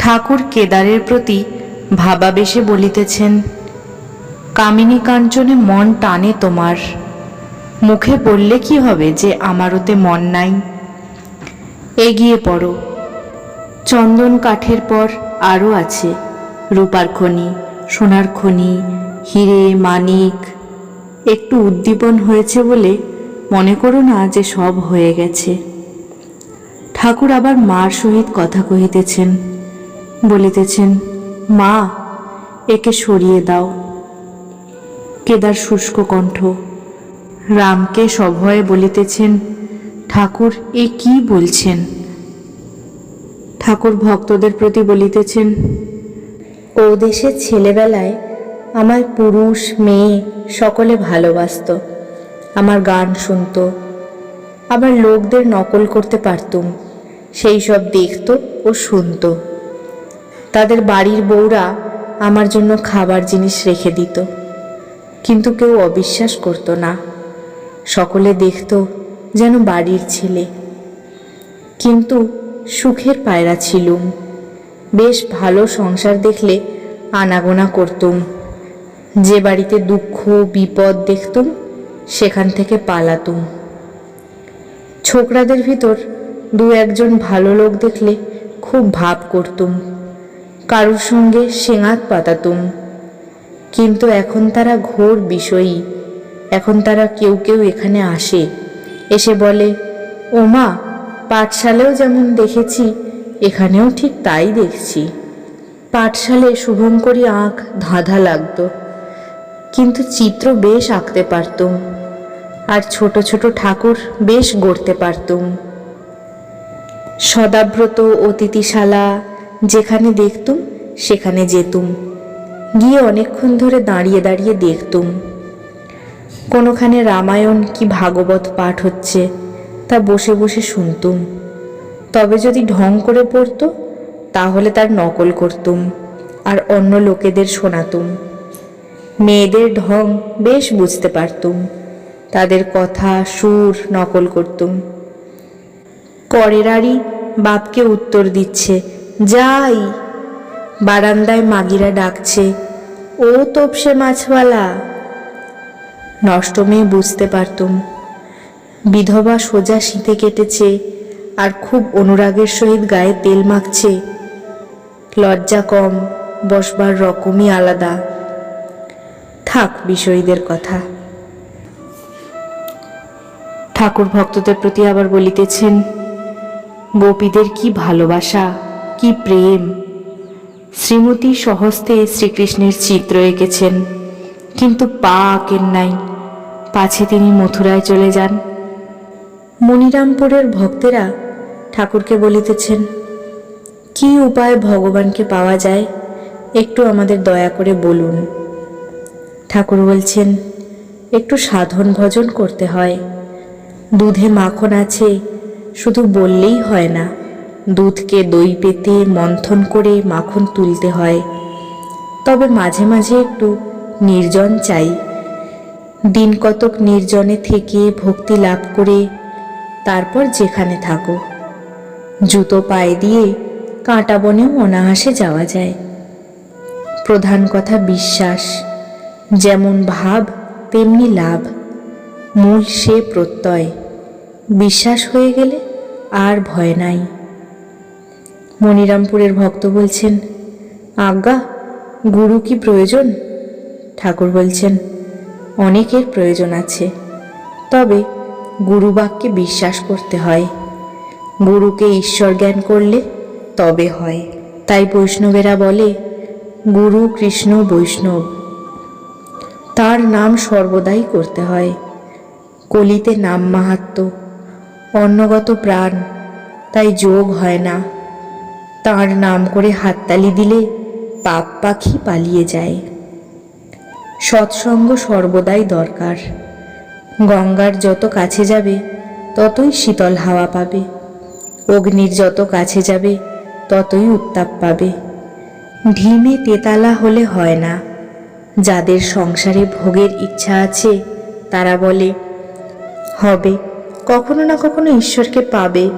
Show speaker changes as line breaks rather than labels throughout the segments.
ঠাকুর কেদারের প্রতি ভাবাবেশে বলিতেছেন, কামিনী কাঞ্চনে মন টানে তোমার। মুখে বললে কি হবে যে আমার ওতে মন নাই? এগিয়ে পড়ো। চন্দন কাঠের পর আরও আছে, রূপার খনি, সোনার খনি, হিরে, মানিক। একটু উদ্দীপন হয়েছে বলে মনে করো না যে সব হয়ে গেছে। ঠাকুর আবার মার সহিত কথা কহিতেছেন বলিতেছেন, মা, একে সরিয়ে দাও। কেদার শুষ্ক কণ্ঠ, রামকে সভয়ে বলিতেছেন, ঠাকুর, এ কি বলছেন? ঠাকুর ভক্তদের প্রতি বলিতেছেন, ও দেশের ছেলেবেলায় আমার পুরুষ, মেয়ে সকলে ভালোবাসত, আমার গান শুনত, আবার লোকদের নকল করতে পারতুম, সেই সব দেখত ও শুনতো। তাদের বাড়ির বউরা আমার জন্য খাবার জিনিস রেখে দিত। কিন্তু কেউ অবিশ্বাস করতো না। সকলে দেখত যেন বাড়ির ছেলে। কিন্তু সুখের পায়রা ছিলুম। বেশ ভালো সংসার দেখলে আনাগোনা করতুম। যে বাড়িতে দুঃখ, বিপদ দেখতুম, সেখান থেকে পালাতুম। ছোকরাদের ভিতর দু একজন ভালো লোক দেখলে খুব ভাব করতুম। কারুর সঙ্গে সেঙাত পাতাতুম। কিন্তু এখন তারা ঘোর বিষয়ী। এখন তারা কেউ কেউ এখানে আসে। এসে বলে, ওমা পাঠশালেও যেমন দেখেছি, এখানেও ঠিক তাই দেখছি। পাঠশালে শুভঙ্করী আঁক ধাঁধা লাগতো। কিন্তু চিত্র বেশ আঁকতে পারতুম। আর ছোট ছোট ঠাকুর বেশ গড়তে পারতুম। সদাব্রত অতিথিশালা যেখানে দেখতুম, সেখানে যেতুম। গিয়ে অনেকক্ষণ ধরে দাঁড়িয়ে দাঁড়িয়ে দেখতুম। কোনোখানে রামায়ণ কি ভাগবত পাঠ হচ্ছে, তা বসে বসে শুনতুম। তবে যদি ঢং করে পড়তো, তাহলে তার নকল করতুম, আর অন্য লোকেদের শোনাতুম। মেয়েদের ঢং বেশ বুঝতে পারতুম, তাদের কথা, সুর নকল করতুম। পরেরারই বাপকে উত্তর দিচ্ছে যাই। বারান্দায় মাগিরা ডাকছে, ও তোপসে মাছওয়ালা। নষ্ট মেয়ে বুঝতে পারতুম। বিধবা সোজা শীতে কেটেছে আর খুব অনুরাগের সহিত গায়ে তেল মাখছে। লজ্জা কম, বসবার রকমই আলাদা। থাক বিষয়ীদের কথা। ঠাকুর ভক্তদের প্রতি আবার বলিতেছেন, গোপীদের কি ভালোবাসা? কি প্রেম? শ্রীমতী সহস্তে শ্রীকৃষ্ণের চিত্র এঁকেছেন। কিন্তু পা আঁকেন নাই। পাছে তিনি মথুরায় চলে যান। মনিরামপুরের ভক্তেরা ঠাকুরকে বলিতেছেন, কি উপায় ভগবানকে পাওয়া যায়? একটু আমাদের দয়া করে বলুন। ঠাকুর বলছেন, একটু সাধন ভজন করতে হয়। দুধে মাখন আছে, শুধু বললেই হয় না। দুধকে দই পেতে মন্থন করে মাখন তুলতে হয়। তবে মাঝে মাঝে একটু নির্জন চাই। দিন কতক নির্জনে থেকে ভক্তি লাভ করে তারপর যেখানে থাকো। জুতো পায়ে দিয়ে কাঁটা বনেও অনায়াসে যাওয়া যায়। প্রধান কথা বিশ্বাস। যেমন ভাব, তেমনি লাভ। মূল সে প্রত্যয়। বিশ্বাস হয়ে গেলে আর ভয় নাই। মনিরামপুরের ভক্ত বলছেন, আজ্ঞা, গুরু কি প্রয়োজন? ঠাকুর বলছেন, অনেকের প্রয়োজন আছে। তবে গুরুবাক্যে বিশ্বাস করতে হয়। গুরুকে ঈশ্বর জ্ঞান করলে তবে হয়। তাই বৈষ্ণবেরা বলে, গুরু, কৃষ্ণ, বৈষ্ণব, তার নাম সর্বদাই করতে হয়। কলিতে নাম মাহাত্ম, অন্নগত প্রাণ, তাই যোগ হয় না। তার নাম করে হাততালি দিলে পাপ পাখি পালিয়ে যায়। সৎসঙ্গ সর্বদাই দরকার। গঙ্গার যত কাছে যাবে, ততই শীতল হাওয়া পাবে। অগ্নির যত কাছে যাবে, ততই উত্তাপ পাবে। ঢিমে তেতালা হলে হয় না। যাদের সংসারে ভোগের ইচ্ছা আছে, তারা বলে, হবে, কখনো না কখনো ঈশ্বরকে পাবে।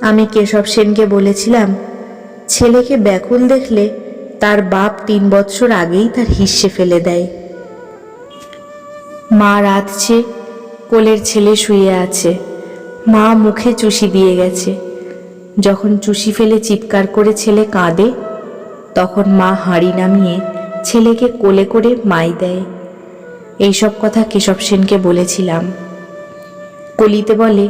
আমি কেশব সেনকে বলেছিলাম, ছেলেকে ব্যাকুল দেখলে তার বাপ তিন বৎসর আগেই তার হিসে ফেলে দেয়। মা রাঁধছে, কোলের ছেলে শুয়ে আছে, মা মুখে চুষি দিয়ে গেছে। যখন চুষি ফেলে চিৎকার করে ছেলে কাঁদে, তখন মা হাঁড়ি নামিয়ে ছেলেকে কোলে করে মাই দেয়। এইসব কথা কেশব সেনকে বলেছিলাম। কলিতে বলে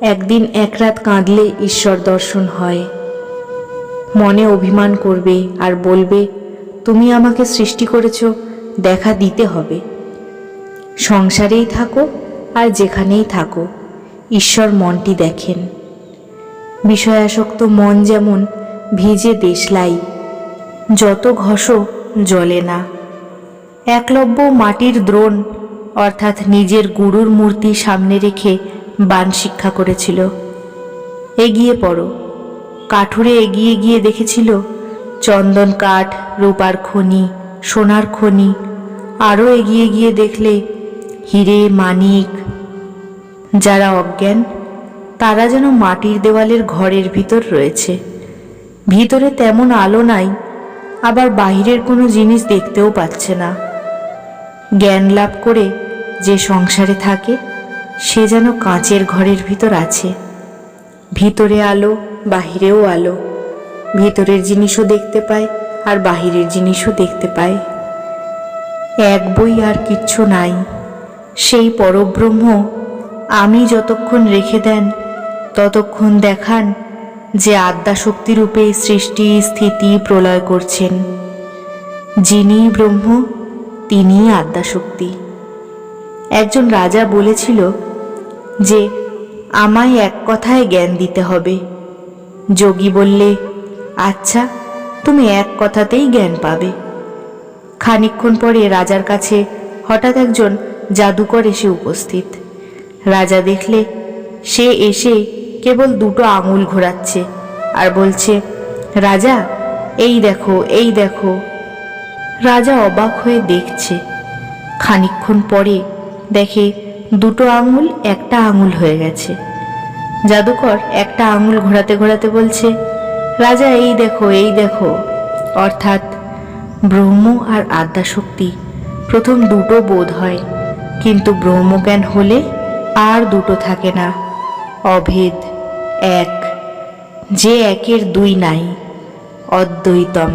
একদিন এক রাত কাঁদলে ঈশ্বর দর্শন হয়। মনে অভিমান করবে আর বলবে, তুমি আমাকে সৃষ্টি করেছ, দেখা দিতে হবে। সংসারেই থাকো আর যেখানেই থাকো, ঈশ্বর মনটি দেখেন। বিষয়াসক্ত মন যেমন ভিজে দেশলাই, যত ঘষ জলে না। একলব্য মাটির দ্রোণ, অর্থাৎ নিজের গুরুর মূর্তি সামনে রেখে বান শিক্ষা করেছিল। এগিয়ে পড়ো। কাঠুরে এগিয়ে গিয়ে দেখেছিল চন্দন কাঠ, রূপার খনি, সোনার খনি। আরও এগিয়ে গিয়ে দেখলে হিরে মানিক। যারা অজ্ঞান, তারা যেন মাটির দেওয়ালের ঘরের ভিতর রয়েছে। ভিতরে তেমন আলো নাই, আবার বাইরের কোনো জিনিস দেখতেও পাচ্ছে না। জ্ঞান লাভ করে যে সংসারে থাকে সে যেন কাঁচের ঘরের ভিতর আছে। ভিতরে আলো, বাহিরেও আলো। ভিতরের জিনিসও দেখতে পায় আর বাহিরের জিনিসও দেখতে পায়। এক বই আর কিচ্ছু নাই। সেই পরব্রহ্ম আমি যতক্ষণ রেখে দেন, ততক্ষণ দেখান যে আদ্যা শক্তিরূপে সৃষ্টি স্থিতি প্রলয় করছেন। যিনি ব্রহ্ম, তিনিই আদ্যা শক্তি একজন রাজা বলেছিল যে, আমায় এক কথায় জ্ঞান দিতে হবে। যোগী বললে আচ্ছা তুমি এক কথাতেই জ্ঞান পাবে। খানিকক্ষণ পরে রাজার কাছে হঠাৎ একজন জাদুকর এসে উপস্থিত। রাজা দেখলে, সে এসে কেবল দুটো আঙুল ঘোরাচ্ছে আর বলছে, রাজা, এই দেখো এই দেখো। রাজা অবাক হয়ে দেখছে। খানিকক্ষণ পরে দেখে দুটো আঙুল, একটা আঙুল হয়ে গেছে। জাদুকর একটা আঙুল ঘোরাতে ঘোরাতে বলছে, রাজা, এই দেখো এই দেখো। অর্থাৎ ব্রহ্ম আর আদ্যাশক্তি প্রথম দুটো বোধ হয়, কিন্তু ব্রহ্মজ্ঞান হলে আর দুটো থাকে না। অভেদ এক, যে একের দুই নাই, অদ্বৈতম।